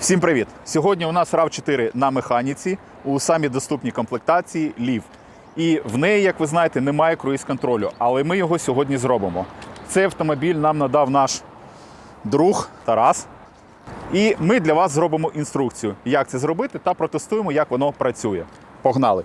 Всім привіт! Сьогодні у нас rav 4 на механіці у самій доступній комплектації Лів. І в неї, як ви знаєте, немає круїз-контролю, але ми його сьогодні зробимо. Цей автомобіль нам надав наш друг Тарас. І ми для вас зробимо інструкцію, як це зробити, та протестуємо, як воно працює. Погнали!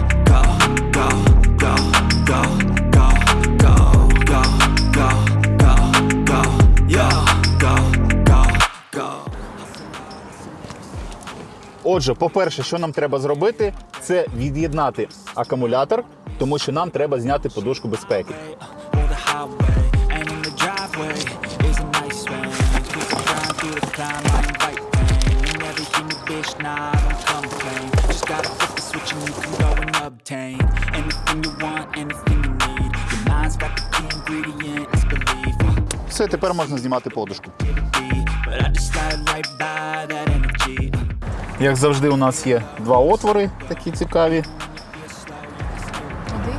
Отже, по-перше, що нам треба зробити, це від'єднати акумулятор, тому що нам треба зняти подушку безпеки. Все, тепер можна знімати подушку. Як завжди, у нас є два отвори, такі цікаві. Один.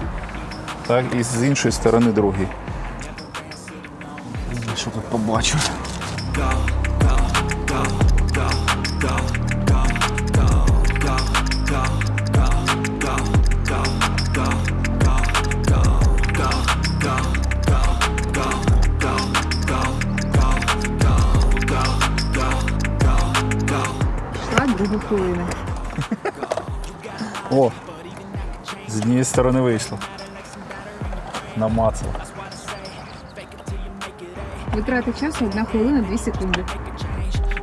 Так, і з іншої сторони другий. Що тут побачу? Хвилина. О! З однієї сторони вийшло. Намацав. Витрата часу 1 хвилина 2 секунди.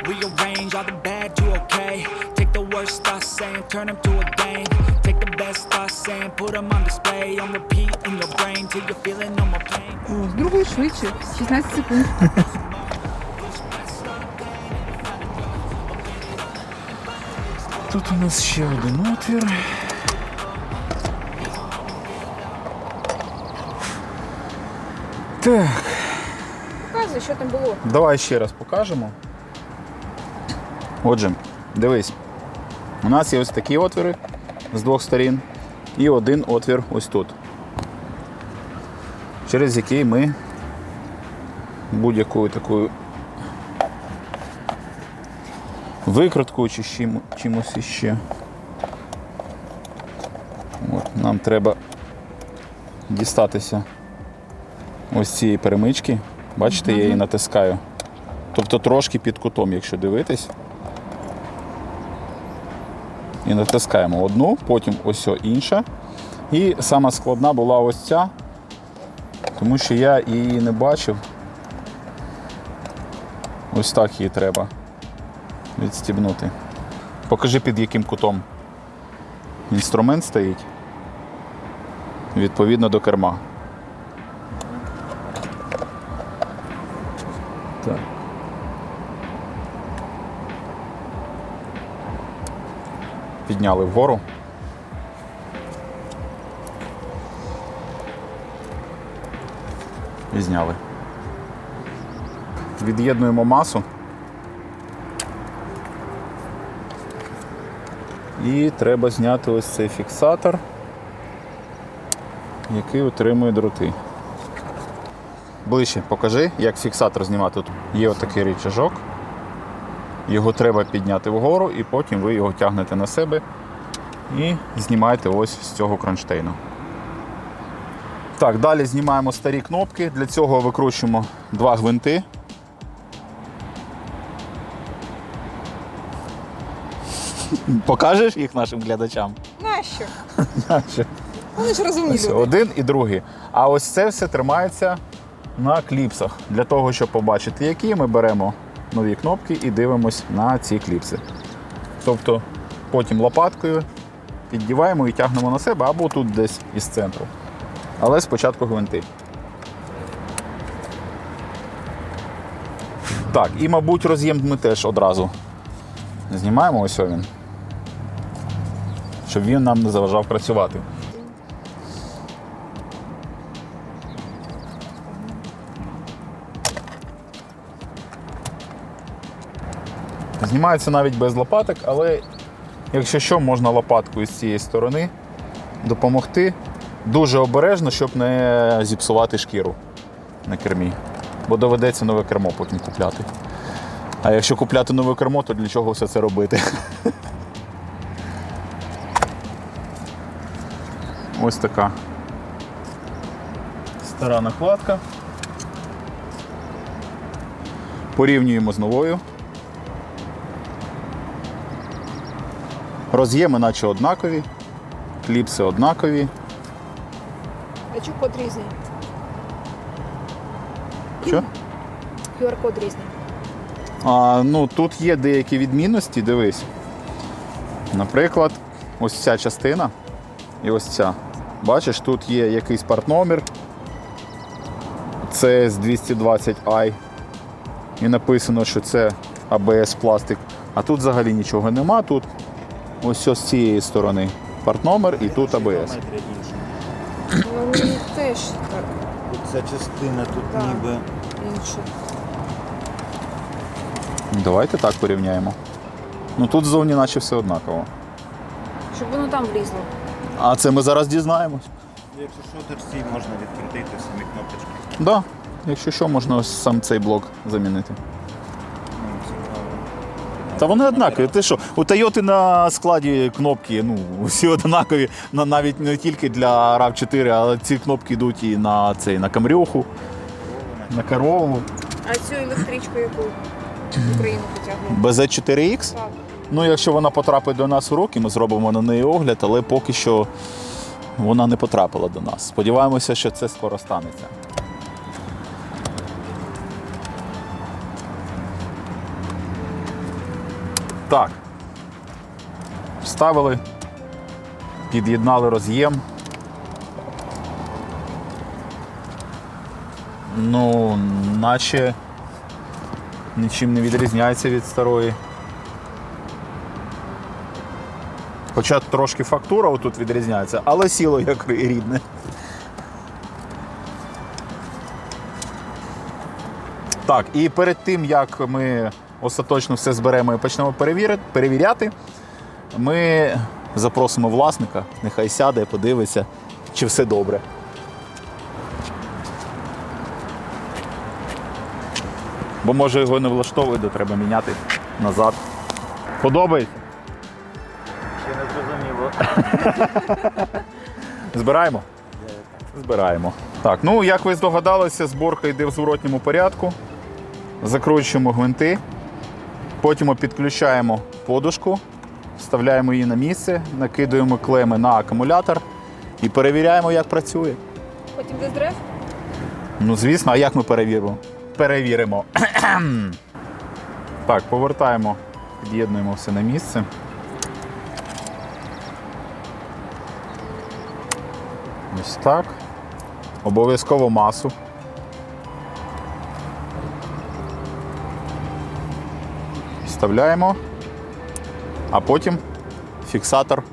Rearrange all the bad to okay. Take the worst thoughts saying, turn them to a game. Take the best thoughts saying, put them on display. On repeat in your brain till you're feeling no more pain. О, з другої швидше. 16 секунд. Тут у нас ще один отвір. Так, Показуй, що там було. давай ще раз покажемо. Отже, дивись. У нас є ось такі отвіри з двох сторін і один отвір ось тут, через який ми будь-якою такою викруткою чи чим- чимось іще. От, нам треба дістатися ось цієї перемички. Бачите, я її натискаю. Тобто трошки під кутом, якщо дивитись. І натискаємо одну, потім ось інша. І сама складна була ось ця, тому що я її не бачив. Ось так її треба відстібнути. Покажи під яким кутом інструмент стоїть. Відповідно до керма. Так. Підняли вгору. І зняли. Від'єднуємо масу. І треба зняти ось цей фіксатор, який утримує дроти. Ближче покажи, як фіксатор знімати. Тут є отакий рычажок. Його треба підняти вгору, і потім ви його тягнете на себе і знімаєте ось з цього кронштейну. Так, далі знімаємо старі кнопки. Для цього викручуємо два гвинти. Покажеш їх нашим глядачам? Нащо? Наші. Вони ж розумні Ось один і другий. А ось це все тримається на кліпсах. Для того, щоб побачити, які ми беремо нові кнопки і дивимось на ці кліпси. Тобто потім лопаткою піддіваємо і тягнемо на себе або тут десь із центру. Але спочатку гвинти. Так, і, мабуть, роз'єм ми теж одразу знімаємо ось він. Щоб він нам не заважав працювати. Знімається навіть без лопаток, але Якщо що, можна лопаткою з цієї сторони допомогти. Дуже обережно, щоб не зіпсувати шкіру на кермі. Бо доведеться нове кермо потім купляти. А якщо купляти нове кермо, то для чого все це робити? Ось така стара накладка. Порівнюємо з новою. Роз'єми наче однакові, кліпси однакові. А чого код різний? Що? QR-код різний. А, ну, тут є деякі відмінності, дивись. Наприклад, ось ця частина і ось ця. Бачиш, тут є якийсь партномер. Це 220i. І написано, що це ABS пластик. А тут взагалі нічого нема. Тут ось ось з цієї сторони партномер і тут ABS. Ну, мені теж так Ця частина тут Так. ніби інше. Давайте так порівняємо. Ну тут ззовні наче все однаково. Щоб воно там влізло. А це ми зараз дізнаємось. якщо що, то ці можна відкрутити самі кнопочки. Так, да, якщо що, можна ось сам цей блок замінити. Та вони однакові. Ти що, у Toyota на складі кнопки, ну, всі однакові, навіть не тільки для RAV4, але ці кнопки йдуть і на цей, на камрюху, на корову. А цю електричку, яку в Україну потягнули? BZ4X. Так. Ну, якщо вона потрапить до нас у роки, ми зробимо на неї огляд, але поки що вона не потрапила до нас. Сподіваємося, що це скоро станеться. Так. Вставили, під'єднали роз'єм. Ну, наче нічим не відрізняється від старої. Хоча трошки фактура отут відрізняється, але сіло як рідне. Так, і перед тим, як ми остаточно все зберемо і почнемо перевіряти, ми запросимо власника, нехай сяде, подивиться, чи все добре. Бо може його не влаштовує, то треба міняти назад. Подобається? Збираємо? Збираємо. Так, ну як ви здогадалися, зборка йде в зворотньому порядку. Закручуємо гвинти, потім підключаємо подушку, вставляємо її на місце, накидуємо клеми на акумулятор і перевіряємо, як працює. Потім де древ? Ну, звісно, а як ми перевіримо? Перевіримо. так, повертаємо, під'єднуємо все на місце. Ось так. Обов'язково масу. Вставляємо, а потім фіксатор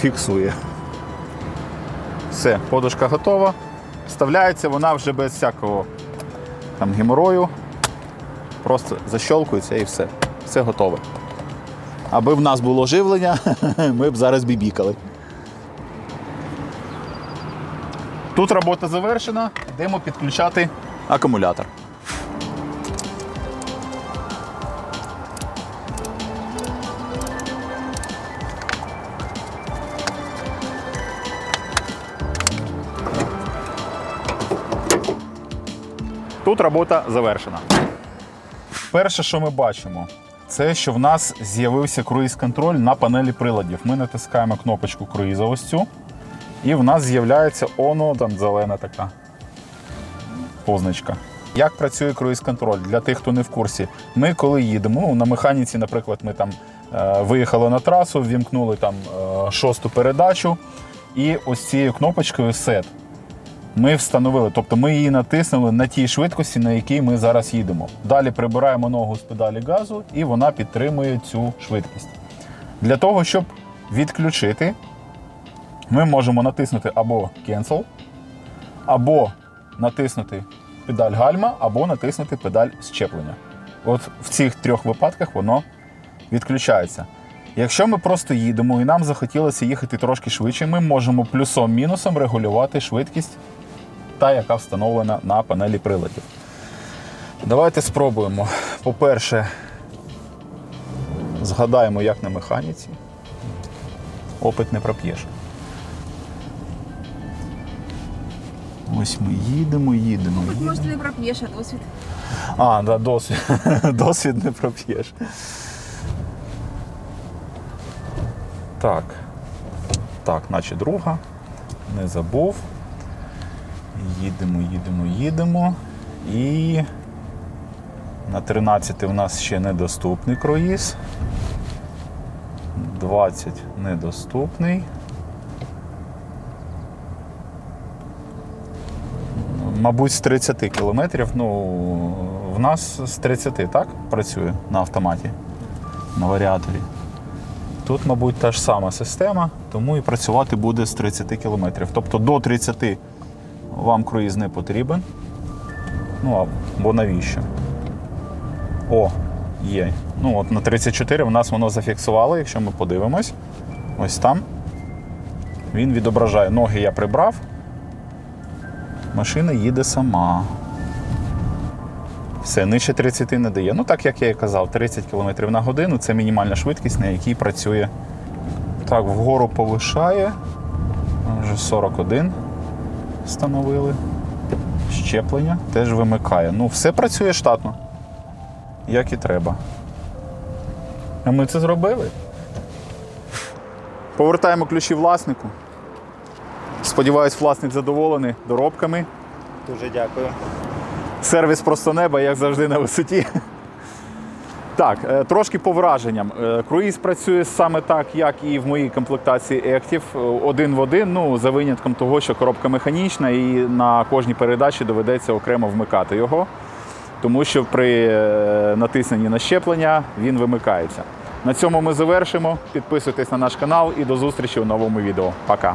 фіксує. Все, подушка готова. Вставляється вона вже без всякого там геморою. Просто защолкується і все. Все готове. Аби в нас було живлення, ми б зараз бібікали. Тут робота завершена, йдемо підключати акумулятор. Тут робота завершена. Перше, що ми бачимо, це що в нас з'явився круїз-контроль на панелі приладів. Ми натискаємо кнопочку круїза і в нас з'являється оно там зелена така позначка. Як працює круїз-контроль для тих, хто не в курсі? Ми коли їдемо, ну, на механіці, наприклад, ми там е, виїхали на трасу, ввімкнули там е, шосту передачу, і ось цією кнопочкою SET ми встановили, тобто ми її натиснули на тій швидкості, на якій ми зараз їдемо. Далі прибираємо ногу з педалі газу, і вона підтримує цю швидкість. Для того, щоб відключити, ми можемо натиснути або Cancel, або натиснути педаль гальма, або натиснути педаль щеплення. От в цих трьох випадках воно відключається. Якщо ми просто їдемо і нам захотілося їхати трошки швидше, ми можемо плюсом-мінусом регулювати швидкість, та яка встановлена на панелі приладів. Давайте спробуємо. По-перше, згадаємо, як на механіці. Опит не проп'єш. Ось ми їдемо, їдемо. Тут їдемо. може ти не проп'єш, а досвід. А, да, досвід. досвід не проп'єш. Так. Так, наче друга. Не забув. Їдемо, їдемо, їдемо. І на 13 у нас ще недоступний круїз. 20 недоступний. Мабуть, з 30 кілометрів. Ну, в нас з 30, так? Працює на автоматі, на варіаторі. Тут, мабуть, та ж сама система, тому і працювати буде з 30 кілометрів. Тобто до 30 вам круїз не потрібен. Ну, або навіщо? О, є. Ну, от на 34 в нас воно зафіксувало, якщо ми подивимось. Ось там. Він відображає. Ноги я прибрав, машина їде сама. Все, нижче 30 не дає. Ну, так як я і казав, 30 км на годину це мінімальна швидкість, на якій працює. Так, вгору повишає. Вже 41 встановили. Щеплення теж вимикає. Ну, все працює штатно, як і треба. А ми це зробили. Повертаємо ключі власнику. Сподіваюсь, власник задоволений доробками. Дуже дякую. Сервіс просто неба, як завжди, на висоті. Так, е, трошки по враженням. Е, Круїз працює саме так, як і в моїй комплектації Active, е, один в один, ну, за винятком того, що коробка механічна, і на кожній передачі доведеться окремо вмикати його, тому що при натисненні на щеплення він вимикається. На цьому ми завершимо. Підписуйтесь на наш канал і до зустрічі у новому відео. Пока!